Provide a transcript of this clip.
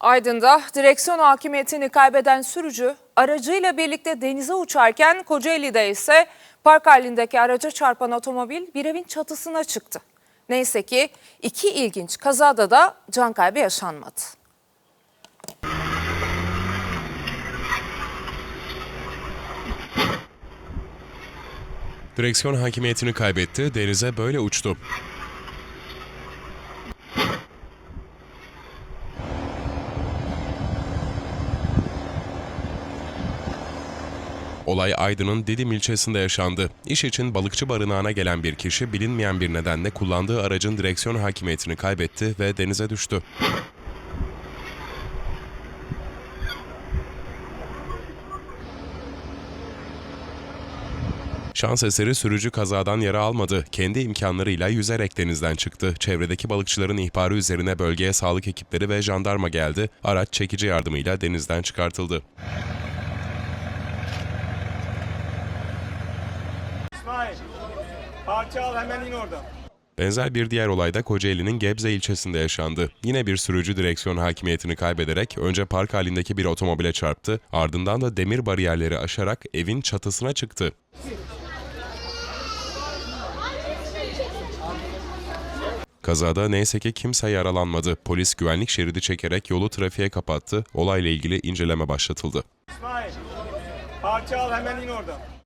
Aydın'da direksiyon hakimiyetini kaybeden sürücü aracıyla birlikte denize uçarken Kocaeli'de ise park halindeki araca çarpan otomobil bir evin çatısına çıktı. Neyse ki iki ilginç kazada da can kaybı yaşanmadı. Direksiyon hakimiyetini kaybetti, denize böyle uçtu. Olay Aydın'ın Didim ilçesinde yaşandı. İş için balıkçı barınağına gelen bir kişi bilinmeyen bir nedenle kullandığı aracın direksiyon hakimiyetini kaybetti ve denize düştü. Şans eseri sürücü kazadan yara almadı. Kendi imkanlarıyla yüzerek denizden çıktı. Çevredeki balıkçıların ihbarı üzerine bölgeye sağlık ekipleri ve jandarma geldi. Araç çekici yardımıyla denizden çıkartıldı. İsmail. Parça al hemen in oradan. Benzer bir diğer olay da Kocaeli'nin Gebze ilçesinde yaşandı. Yine bir sürücü direksiyon hakimiyetini kaybederek önce park halindeki bir otomobile çarptı, ardından da demir bariyerleri aşarak evin çatısına çıktı. Kazada neyse ki kimse yaralanmadı. Polis güvenlik şeridi çekerek yolu trafiğe kapattı. Olayla ilgili inceleme başlatıldı. İsmail. Parça al hemen in oradan.